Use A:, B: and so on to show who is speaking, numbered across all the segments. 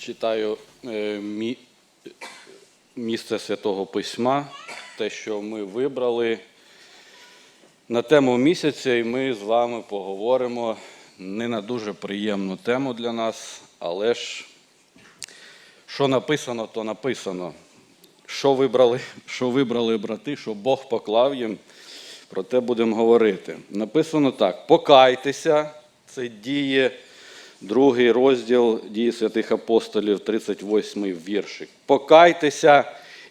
A: читаю е, мі- місце Святого Письма, те, що ми вибрали на тему місяця, і ми з вами поговоримо не на дуже приємну тему для нас, але ж що написано, то написано. Що вибрали, що вибрали брати, що Бог поклав їм, про те будемо говорити. Написано так: покайтеся, це діє другий розділ дії святих апостолів, 38 віршик. Покайтеся,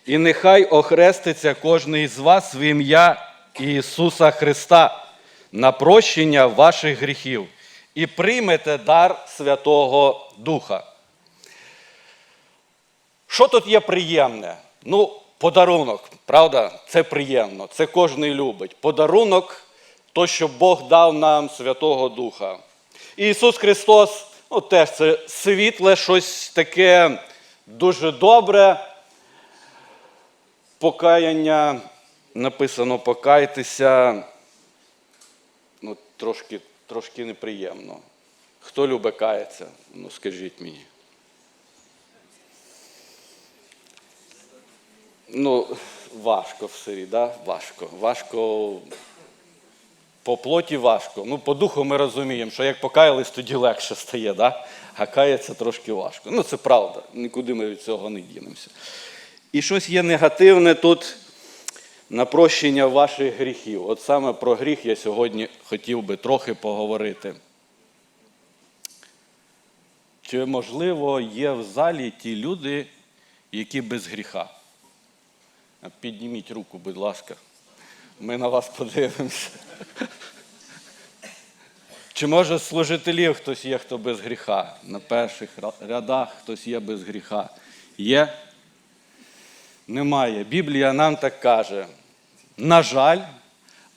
A: і нехай охреститься кожний із вас в ім'я Ісуса Христа на прощення ваших гріхів і приймете дар Святого Духа. Що тут є приємне? Ну, подарунок, правда? Це приємно, це кожен любить. Подарунок, то, що Бог дав нам Святого Духа. Ісус Христос, ну теж це світле, щось таке дуже добре. Покаяння, написано покайтеся, ну, трошки, трошки неприємно. Хто любить каятися? Ну, скажіть мені. Ну, важко в селі, да? Важко. Важко. По плоті важко. Ну, по духу ми розуміємо, що як покаялись, тоді легше стає, да? а кається трошки важко. Ну, це правда. Нікуди ми від цього не дінемося. І щось є негативне тут на прощення ваших гріхів. От саме про гріх я сьогодні хотів би трохи поговорити. Чи можливо є в залі ті люди, які без гріха? Підніміть руку, будь ласка. Ми на вас подивимося. Чи може служителів хтось є, хто без гріха? На перших рядах хтось є без гріха? Є? Немає. Біблія нам так каже. На жаль,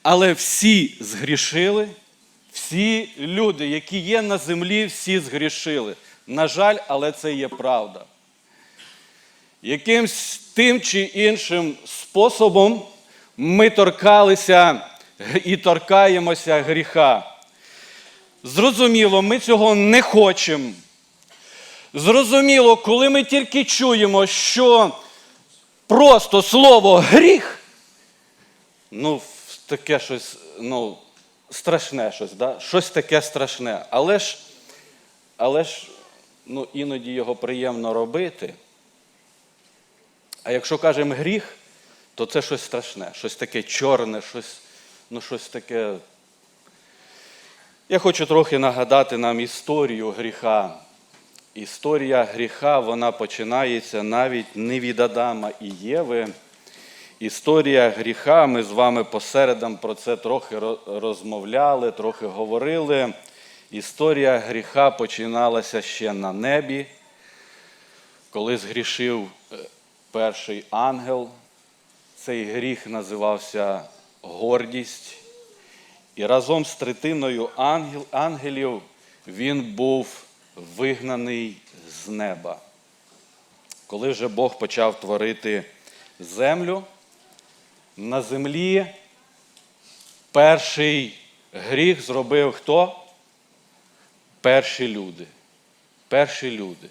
A: але всі згрішили, всі люди, які є на землі, всі згрішили. На жаль, але це є правда якимсь тим чи іншим способом ми торкалися і торкаємося гріха. Зрозуміло, ми цього не хочемо. Зрозуміло, коли ми тільки чуємо, що просто слово гріх, ну, таке щось, ну, страшне щось, да? щось таке страшне. Але ж, але ж ну, іноді його приємно робити. А якщо кажемо гріх, то це щось страшне, щось таке чорне, щось, ну, щось таке. Я хочу трохи нагадати нам історію гріха. Історія гріха вона починається навіть не від Адама і Єви. Історія гріха, ми з вами посередам про це трохи розмовляли, трохи говорили. Історія гріха починалася ще на небі, коли згрішив перший ангел. Цей гріх називався гордість. І разом з третиною ангел, ангелів він був вигнаний з неба. Коли вже Бог почав творити землю, на землі перший гріх зробив хто? Перші люди. Перші люди.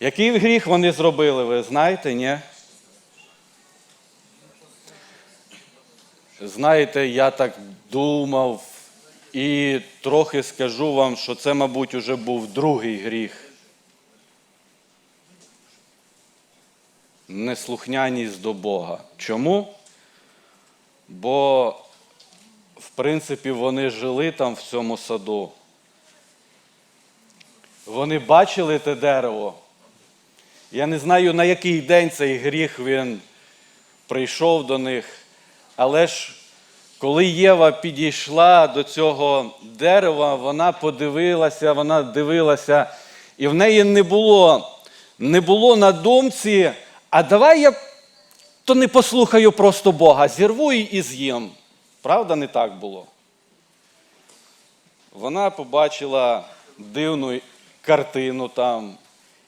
A: Який гріх вони зробили, ви знаєте, ні? Знаєте, я так думав і трохи скажу вам, що це, мабуть, уже був другий гріх. Неслухняність до Бога. Чому? Бо, в принципі, вони жили там в цьому саду. Вони бачили те дерево. Я не знаю, на який день цей гріх він прийшов до них. Але ж коли Єва підійшла до цього дерева, вона подивилася, вона дивилася, і в неї не було не було на думці, а давай я то не послухаю просто Бога, зірву і з'їм. Правда, не так було? Вона побачила дивну картину там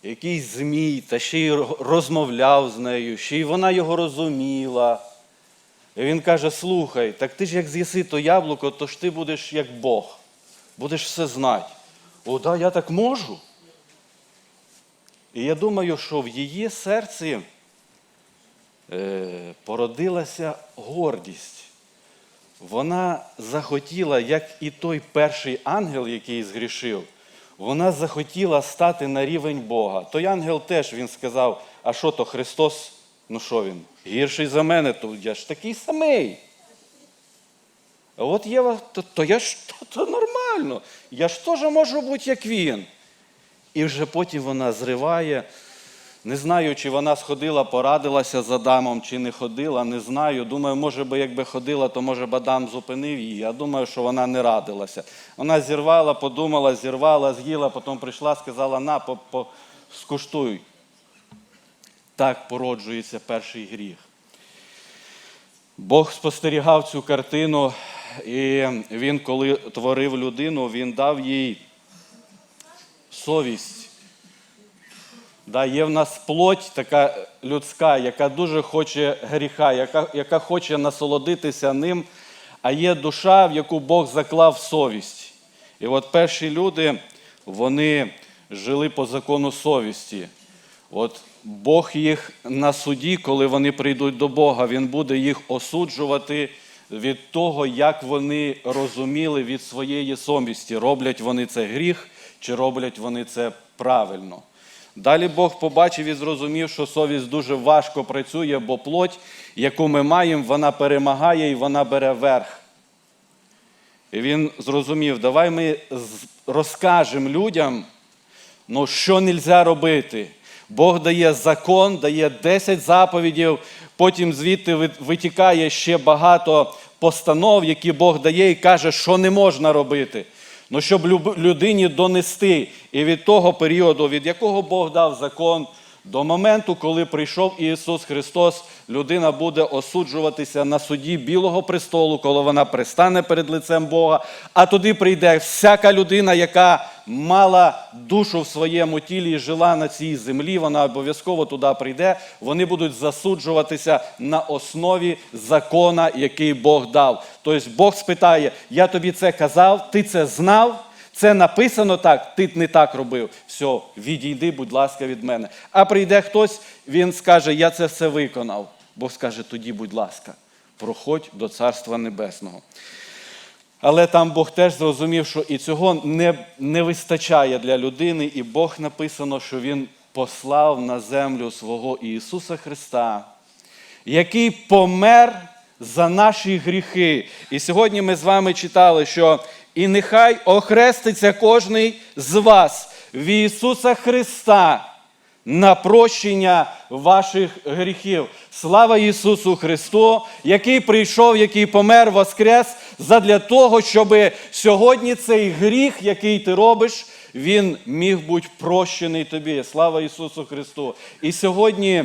A: якийсь змій, та ще й розмовляв з нею, ще й вона його розуміла. І він каже: слухай, так ти ж як з'їси то яблуко, то ж ти будеш як Бог, будеш все знати. О, да, я так можу. І я думаю, що в її серці е, породилася гордість. Вона захотіла, як і той перший ангел, який згрішив, вона захотіла стати на рівень Бога. Той ангел теж він сказав: а що то Христос? Ну що він? Гірший за мене, то я ж такий самий. А от Єва, то, то я ж то, то нормально. Я ж теж можу бути, як він. І вже потім вона зриває. Не знаю, чи вона сходила, порадилася з Адамом, чи не ходила, не знаю. Думаю, може би, якби ходила, то може б Адам зупинив її. Я думаю, що вона не радилася. Вона зірвала, подумала, зірвала, з'їла, потім прийшла, сказала, на, скуштуй. Так породжується перший гріх. Бог спостерігав цю картину, і він, коли творив людину, він дав їй совість. Є в нас плоть така людська, яка дуже хоче гріха, яка, яка хоче насолодитися ним, а є душа, в яку Бог заклав совість. І от перші люди, вони жили по закону совісті. От Бог їх на суді, коли вони прийдуть до Бога, Він буде їх осуджувати від того, як вони розуміли від своєї совісті, роблять вони це гріх, чи роблять вони це правильно. Далі Бог побачив і зрозумів, що совість дуже важко працює, бо плоть, яку ми маємо, вона перемагає і вона бере верх. І він зрозумів, давай ми розкажемо людям, ну, що не можна робити. Бог дає закон, дає 10 заповідів, потім звідти витікає ще багато постанов, які Бог дає, і каже, що не можна робити. Ну, щоб людині донести і від того періоду, від якого Бог дав закон, до моменту, коли прийшов Ісус Христос, людина буде осуджуватися на суді Білого престолу, коли вона пристане перед лицем Бога. А туди прийде всяка людина, яка мала душу в своєму тілі і жила на цій землі, вона обов'язково туди прийде. Вони будуть засуджуватися на основі закона, який Бог дав. Тобто Бог спитає: я тобі це казав, ти це знав. Це написано так, ти не так робив. Все, відійди, будь ласка, від мене. А прийде хтось, він скаже, я це все виконав. Бог скаже, тоді, будь ласка, проходь до Царства Небесного. Але там Бог теж зрозумів, що і цього не, не вистачає для людини, і Бог написано, що Він послав на землю свого Ісуса Христа, який помер за наші гріхи. І сьогодні ми з вами читали, що і нехай охреститься кожний з вас в Ісуса Христа на прощення ваших гріхів. Слава Ісусу Христу, який прийшов, який помер, воскрес, задля того, щоб сьогодні цей гріх, який ти робиш, він міг бути прощений тобі. Слава Ісусу Христу! І сьогодні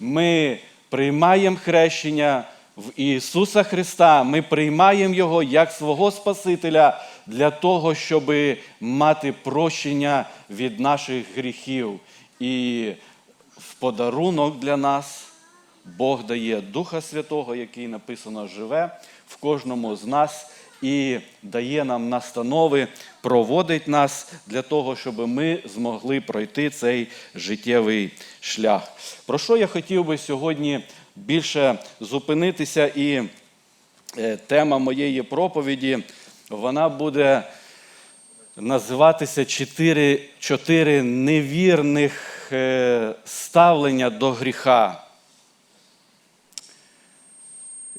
A: ми приймаємо хрещення в Ісуса Христа, ми приймаємо Його як свого Спасителя для того, щоб мати прощення від наших гріхів. І в подарунок для нас Бог дає Духа Святого, який написано живе в кожному з нас і дає нам настанови, проводить нас для того, щоб ми змогли пройти цей життєвий шлях. Про що я хотів би сьогодні більше зупинитися, і е, тема моєї проповіді вона буде називатися чотири, чотири невірних е, ставлення до гріха.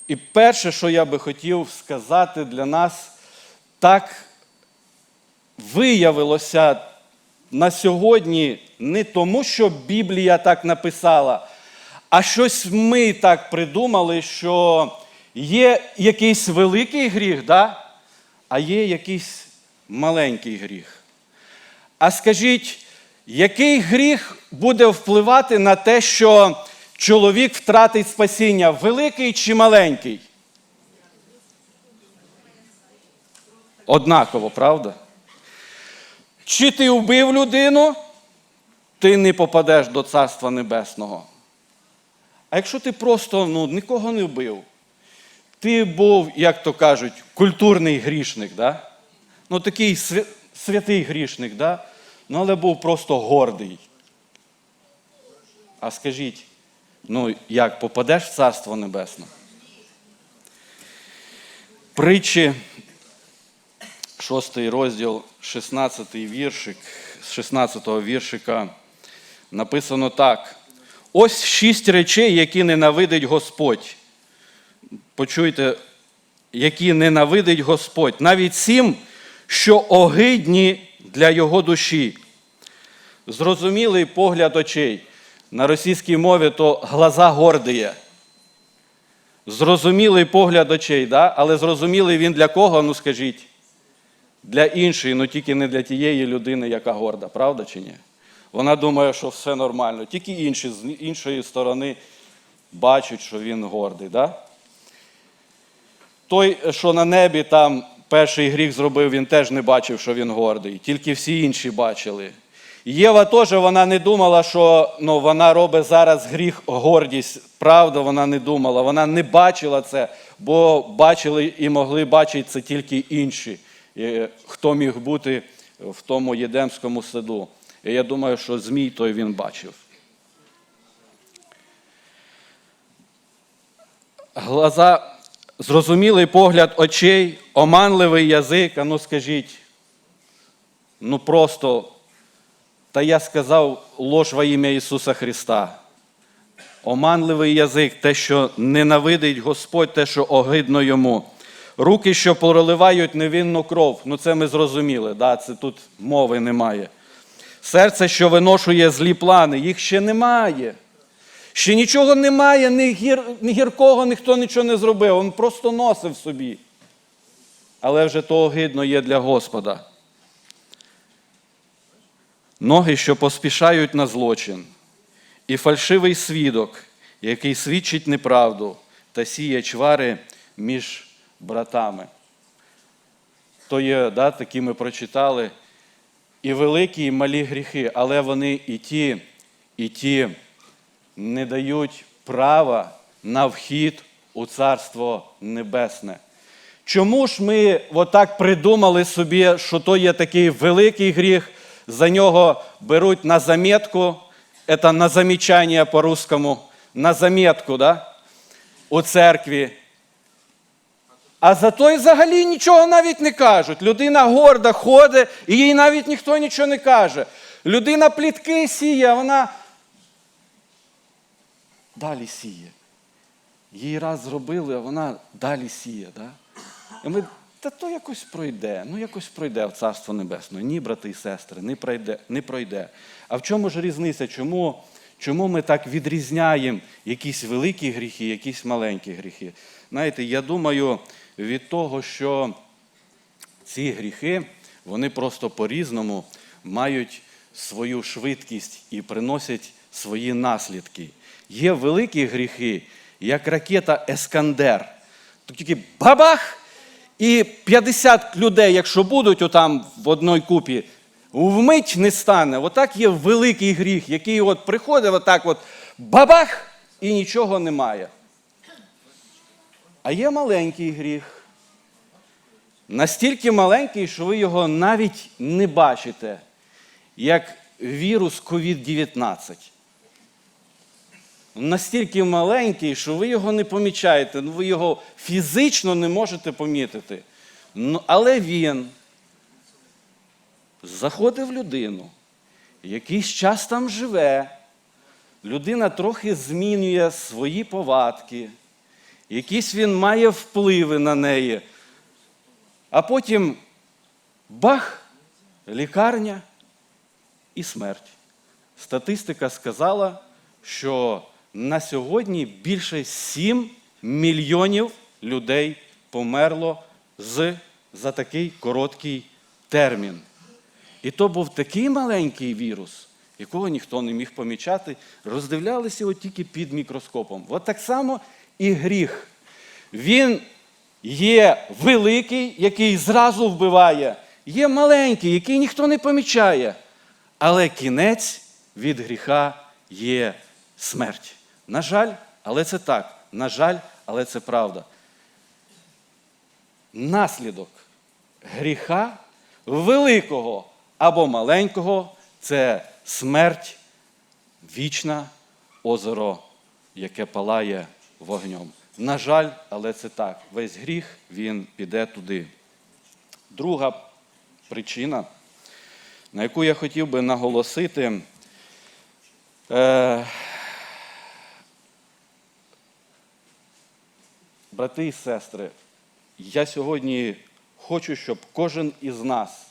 A: І перше, що я би хотів сказати для нас, так виявилося на сьогодні не тому, що Біблія так написала, а щось ми так придумали, що є якийсь великий гріх, да? а є якийсь маленький гріх. А скажіть, який гріх буде впливати на те, що чоловік втратить спасіння, великий чи маленький? Однаково, правда? Чи ти вбив людину, ти не попадеш до Царства Небесного. А якщо ти просто ну, нікого не вбив, ти був, як то кажуть, культурний грішник, да? ну такий свя- святий грішник, да? ну, але був просто гордий. А скажіть, ну як попадеш в Царство Небесне? Притчі, 6 розділ, 16 віршик, з 16 віршика написано так. Ось шість речей, які ненавидить Господь. Почуйте, які ненавидить Господь. Навіть сім, що огидні для його душі. Зрозумілий погляд очей. На російській мові то глаза гордіє. Зрозумілий погляд очей, да? але зрозумілий він для кого, ну скажіть? Для іншої, ну тільки не для тієї людини, яка горда, правда чи ні? Вона думає, що все нормально. Тільки інші з іншої сторони бачать, що він гордий. Да? Той, що на небі там перший гріх зробив, він теж не бачив, що він гордий. Тільки всі інші бачили. Єва теж вона не думала, що ну, вона робить зараз гріх гордість. Правда, вона не думала. Вона не бачила це, бо бачили і могли бачити це тільки інші, хто міг бути в тому Єдемському саду. І я думаю, що Змій той він бачив. Глаза, зрозумілий погляд очей, оманливий язик, а ну скажіть, ну просто, та я сказав ложь во ім'я Ісуса Христа. Оманливий язик, те, що ненавидить Господь, те, що огидно йому. Руки, що проливають невинну кров. Ну це ми зрозуміли, да? це тут мови немає. Серце, що виношує злі плани, їх ще немає. Ще нічого немає, ні, гір, ні гіркого ніхто нічого не зробив. Він просто носив собі. Але вже то огидно є для Господа. Ноги, що поспішають на злочин, і фальшивий свідок, який свідчить неправду та сіє чвари між братами. То є, да, такі ми прочитали, і великі, і малі гріхи, але вони і ті, і ті не дають права на вхід у Царство Небесне. Чому ж ми отак придумали собі, що то є такий великий гріх, за нього беруть на заметку, це на замічання по-русскому, на заметку, да? у церкві. А за той взагалі нічого навіть не кажуть. Людина горда ходить, і їй навіть ніхто нічого не каже. Людина плітки сіє, вона далі сіє. Їй раз зробили, а вона далі сіє. Да? І ми, та то якось пройде, ну якось пройде в Царство Небесне. Ні, брати і сестри, не пройде. Не пройде. А в чому ж різниця? Чому, чому ми так відрізняємо якісь великі гріхи, якісь маленькі гріхи? Знаєте, я думаю, від того, що ці гріхи, вони просто по-різному мають свою швидкість і приносять свої наслідки. Є великі гріхи, як ракета Ескандер. То тільки бабах! І 50 людей, якщо будуть отам в одній купі, вмить не стане. Отак є великий гріх, який от приходить, отак от бабах, і нічого немає. А є маленький гріх. Настільки маленький, що ви його навіть не бачите, як вірус COVID-19. Настільки маленький, що ви його не помічаєте, ну ви його фізично не можете помітити. Ну, але він заходить в людину, якийсь час там живе, людина трохи змінює свої повадки, якісь він має впливи на неї. А потім бах, лікарня і смерть. Статистика сказала, що на сьогодні більше 7 мільйонів людей померло з, за такий короткий термін. І то був такий маленький вірус, якого ніхто не міг помічати, роздивлялися його тільки під мікроскопом. От так само і гріх. Він є великий, який зразу вбиває, є маленький, який ніхто не помічає. Але кінець від гріха є смерть. На жаль, але це так. На жаль, але це правда. Наслідок гріха великого або маленького це смерть вічна озеро, яке палає вогнем. На жаль, але це так. Весь гріх він піде туди. Друга причина, на яку я хотів би наголосити, е, брати і сестри, я сьогодні хочу, щоб кожен із нас,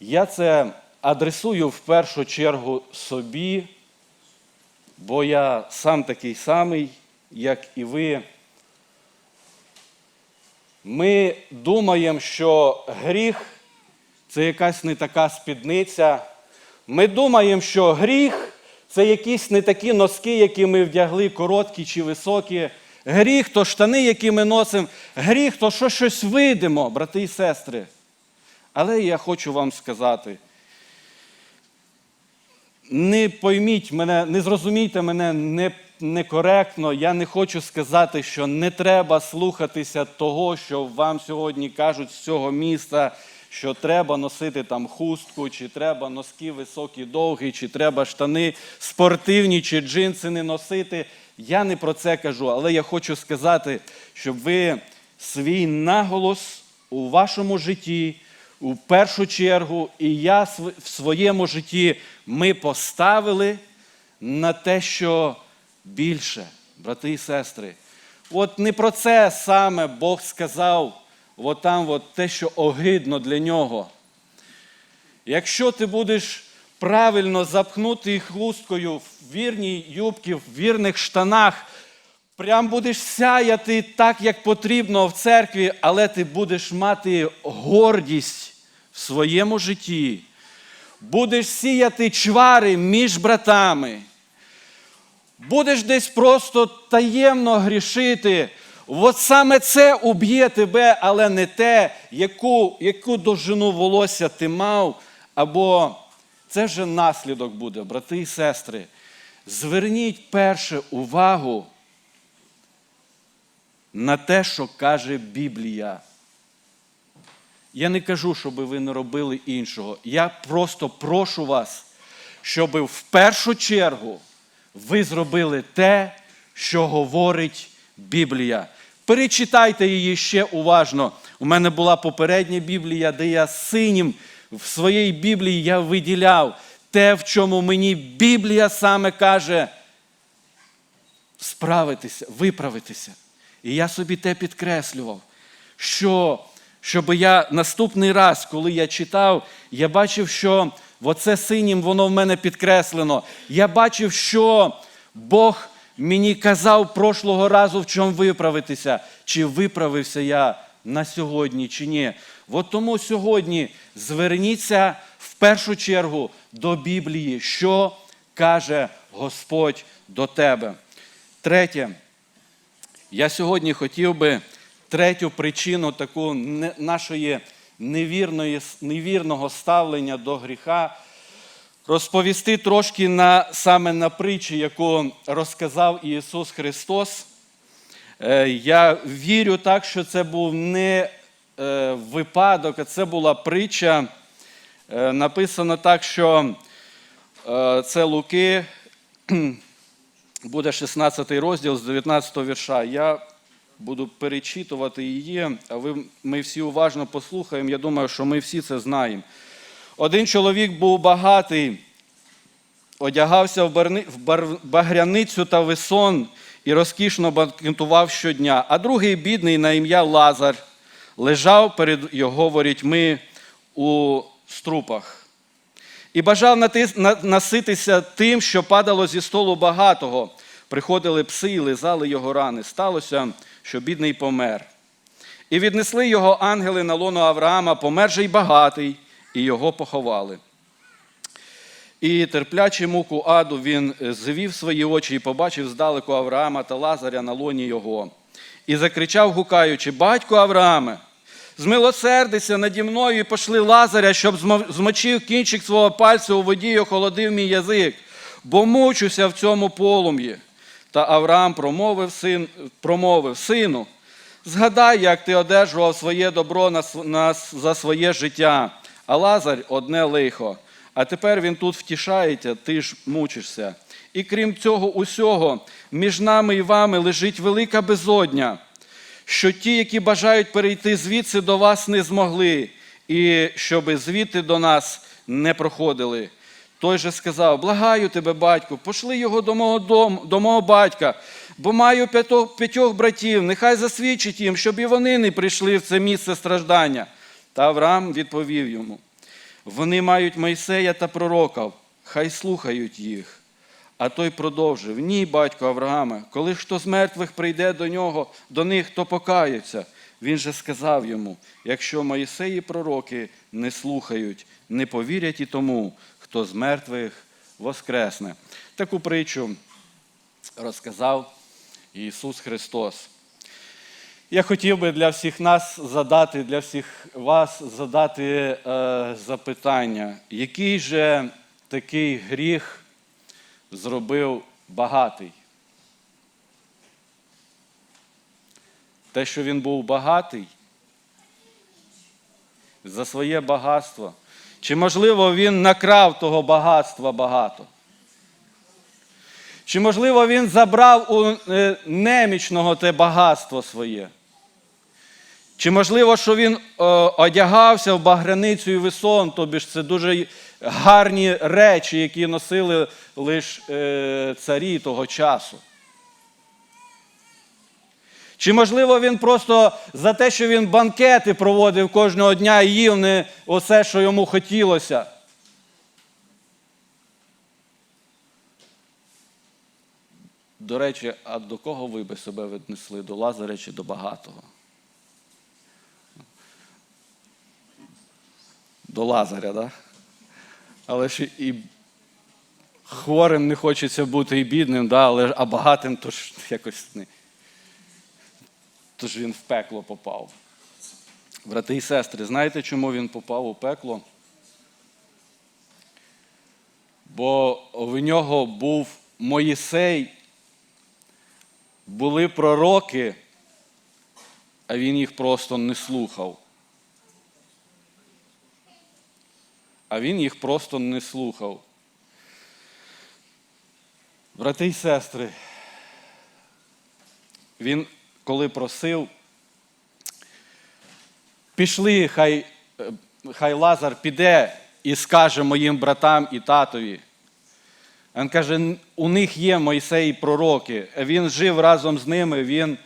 A: я це адресую в першу чергу собі, бо я сам такий самий, як і ви. Ми думаємо, що гріх це якась не така спідниця. Ми думаємо, що гріх це якісь не такі носки, які ми вдягли, короткі чи високі. Гріх то штани, які ми носимо. Гріх то що щось видимо, брати і сестри. Але я хочу вам сказати, не пойміть мене, не зрозумійте мене не, некоректно. Я не хочу сказати, що не треба слухатися того, що вам сьогодні кажуть з цього міста, що треба носити там хустку, чи треба носки високі, довгі, чи треба штани спортивні, чи джинси не носити. Я не про це кажу, але я хочу сказати, щоб ви свій наголос у вашому житті у першу чергу, і я в своєму житті ми поставили на те, що більше, брати і сестри. От не про це саме Бог сказав, от там от те, що огидно для нього. Якщо ти будеш правильно запхнути хусткою в вірній юбці, в вірних штанах, прям будеш сяяти так, як потрібно в церкві, але ти будеш мати гордість в своєму житті. Будеш сіяти чвари між братами. Будеш десь просто таємно грішити. От саме це уб'є тебе, але не те, яку, яку довжину волосся ти мав, або це вже наслідок буде, брати і сестри. Зверніть перше увагу на те, що каже Біблія. Я не кажу, щоб ви не робили іншого. Я просто прошу вас, щоб в першу чергу ви зробили те, що говорить Біблія. Перечитайте її ще уважно. У мене була попередня Біблія, де я синім в своїй Біблії я виділяв те, в чому мені Біблія саме каже справитися, виправитися. І я собі те підкреслював, що щоб я наступний раз, коли я читав, я бачив, що оце синім воно в мене підкреслено. Я бачив, що Бог мені казав прошлого разу, в чому виправитися, чи виправився я на сьогодні, чи ні. От тому сьогодні зверніться в першу чергу до Біблії, що каже Господь до тебе. Третє. Я сьогодні хотів би третю причину таку нашої невірної, невірного ставлення до гріха розповісти трошки на, саме на притчі, яку розказав Ісус Христос. Е, Я вірю так, що це був не е, випадок, а це була притча. Е, Написано так, що це Луки, буде 16 розділ з 19 вірша. Я буду перечитувати її, а ви, ми всі уважно послухаємо. Я думаю, що ми всі це знаємо. Один чоловік був багатий, одягався в, барни, в бар, багряницю та весон і розкішно банкетував щодня, а другий бідний на ім'я Лазар лежав перед його ворітьми у струпах і бажав наситися тим, що падало зі столу багатого. Приходили пси і лизали його рани. Сталося, що бідний помер. І віднесли його ангели на лоно Авраама, помер же й багатий, і його поховали. І терплячи муку аду, він е, звів свої очі і побачив здалеку Авраама та Лазаря на лоні його. І закричав, гукаючи: Батько Аврааме, змилосердися наді мною і пошли Лазаря, щоб змочив кінчик свого пальця у воді і охолодив мій язик, бо мучуся в цьому полум'ї. Та Авраам промовив, син, промовив сину, згадай, як ти одержував своє добро на, на, за своє життя, а Лазар одне лихо. А тепер він тут втішається, ти ж мучишся. І крім цього усього, між нами і вами лежить велика безодня, що ті, які бажають перейти звідси до вас, не змогли, і щоби звідти до нас не проходили. Той же сказав: Благаю тебе, батьку, пошли його до мого дому, до мого батька, бо маю п'ятьох, п'ятьох братів, нехай засвідчить їм, щоб і вони не прийшли в це місце страждання. Та Авраам відповів йому: Вони мають Мойсея та пророків, хай слухають їх. А той продовжив: Ні, батько Аврааме, коли хто з мертвих прийде до нього, до них, то покаються. Він же сказав йому: якщо Моїсеї пророки не слухають, не повірять і тому, хто з мертвих воскресне. Таку притчу розказав Ісус Христос. Я хотів би для всіх нас задати, для всіх вас задати е, запитання, який же такий гріх зробив багатий? Те, що він був багатий за своє багатство. Чи, можливо, він накрав того багатства багато? Чи, можливо, він забрав у е, немічного те багатство своє? Чи можливо, що він е, одягався в багряницю і висон, тобі ж це дуже гарні речі, які носили лише царі того часу? Чи, можливо, він просто за те, що він банкети проводив кожного дня і їв не усе, що йому хотілося? До речі, а до кого ви би себе віднесли? До Лазаря чи до багатого? До Лазаря, так? Да? Але ж і хворим не хочеться бути і бідним, да? але а багатим то ж якось не. Тож він в пекло попав. Брати і сестри, знаєте, чому він попав у пекло? Бо в нього був Моїсей, були пророки, а він їх просто не слухав. А він їх просто не слухав. Брати і сестри, він коли просив, пішли, хай, е, хай Лазар піде і скаже моїм братам і татові. Він каже, у них є Мойсей пророки. Він жив разом з ними, він,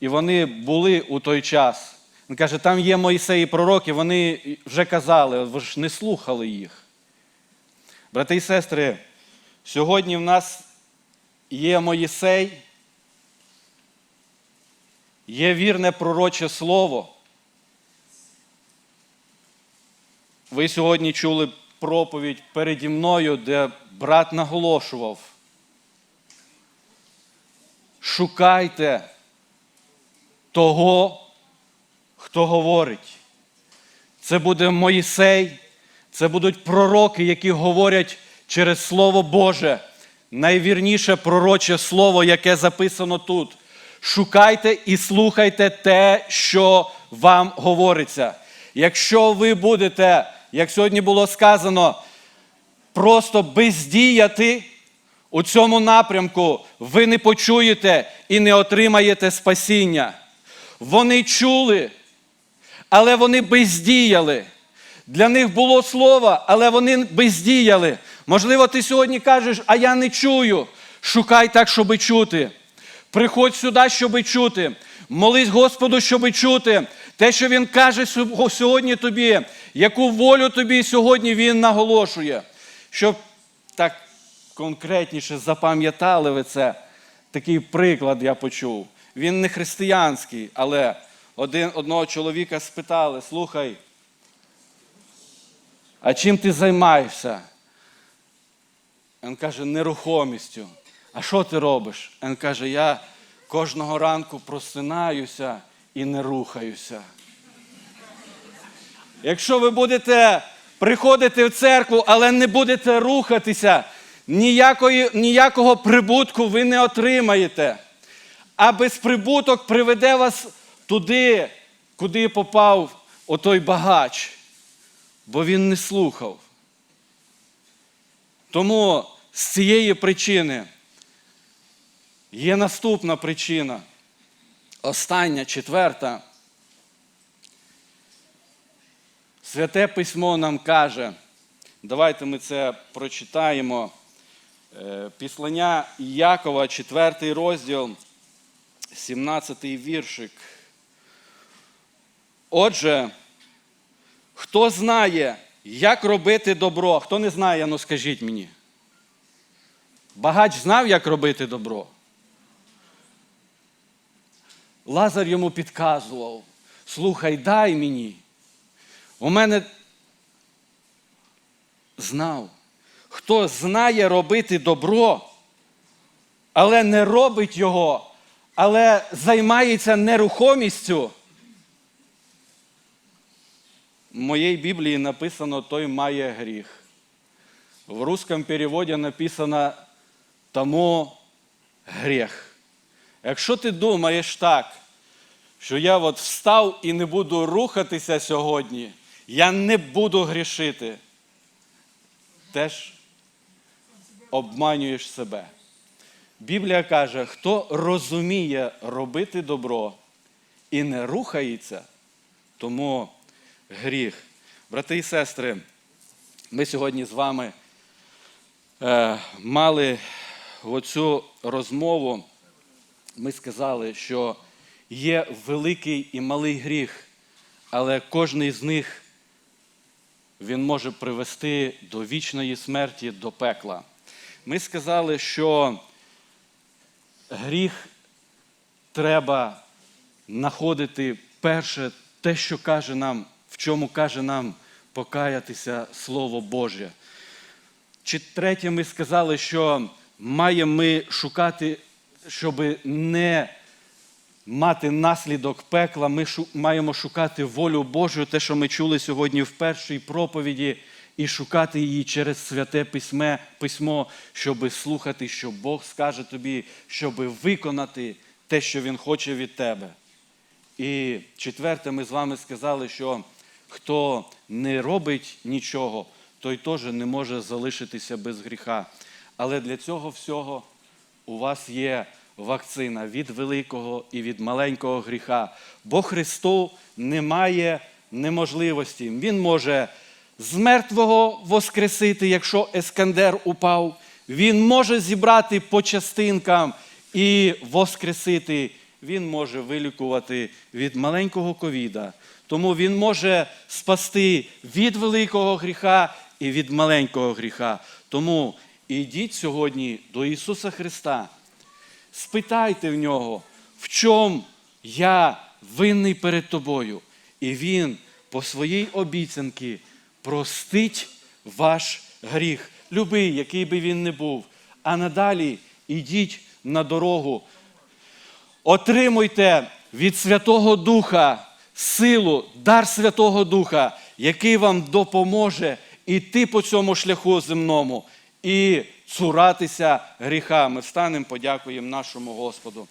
A: і вони були у той час. Він каже, там є Мойсей і пророки, вони вже казали, ви ж не слухали їх. Брати і сестри, сьогодні в нас є Моїсей, є вірне пророче слово. Ви сьогодні чули проповідь переді мною, де брат наголошував. Шукайте того, хто говорить. Це буде Моїсей, це будуть пророки, які говорять через Слово Боже, найвірніше пророче слово, яке записано тут. Шукайте і слухайте те, що вам говориться. Якщо ви будете, як сьогодні було сказано, просто бездіяти у цьому напрямку, ви не почуєте і не отримаєте спасіння. Вони чули, але вони бездіяли. Для них було слово, але вони бездіяли. Можливо, ти сьогодні кажеш, а я не чую. Шукай так, щоби чути. Приходь сюди, щоби чути. Молись Господу, щоби чути. Те, що Він каже сьогодні тобі, яку волю тобі сьогодні Він наголошує. Щоб так конкретніше запам'ятали ви це, такий приклад я почув. Він не християнський, але один, одного чоловіка спитали: слухай, а чим ти займаєшся? Він каже, нерухомістю. А що ти робиш? Він каже, я кожного ранку просинаюся і не рухаюся. Якщо ви будете приходити в церкву, але не будете рухатися, ніякої, ніякого прибутку ви не отримаєте. А безприбуток приведе вас туди, куди попав отой багач, бо він не слухав. Тому з цієї причини є наступна причина. Остання, четверта. Святе письмо нам каже, давайте ми це прочитаємо. Е, Післання Якова, 4 розділ, 17 віршик. Отже, хто знає, як робити добро, хто не знає, ну скажіть мені. Багач знав, як робити добро. Лазар йому підказував: слухай, дай мені. У мене знав, хто знає робити добро, але не робить його, але займається нерухомістю. В моїй Біблії написано той має гріх. В русском переводі написано тому гріх. Якщо ти думаєш так, що я от встав і не буду рухатися сьогодні, я не буду грішити, теж обманюєш себе. Біблія каже, хто розуміє робити добро і не рухається, тому гріх. Брати і сестри, ми сьогодні з вами е, мали оцю розмову. Ми сказали, що є великий і малий гріх, але кожний з них він може привести до вічної смерті, до пекла. Ми сказали, що гріх треба знаходити перше те, що каже нам, в чому каже нам покаятися Слово Боже. Чи третє, ми сказали, що маємо ми шукати, щоб не мати наслідок пекла, ми маємо шукати волю Божу, те, що ми чули сьогодні в першій проповіді, і шукати її через святе письме, письмо, щоб слухати, що Бог скаже тобі, щоб виконати те, що Він хоче від тебе. І четверте, ми з вами сказали, що хто не робить нічого, той теж не може залишитися без гріха. Але для цього всього у вас є вакцина від великого і від маленького гріха. Бо Христу немає неможливості. Він може з мертвого воскресити, якщо Ескандер упав. Він може зібрати по частинкам і воскресити. Він може вилікувати від маленького ковіда. Тому він може спасти від великого гріха і від маленького гріха. Тому ідіть сьогодні до Ісуса Христа, спитайте в нього, в чому я винний перед тобою. І Він по своїй обіцянці простить ваш гріх, любий, який би він не був. А надалі ідіть на дорогу. Отримуйте від Святого Духа силу, дар Святого Духа, який вам допоможе іти по цьому шляху земному і цуратися гріхами. Встанемо, подякуємо нашому Господу.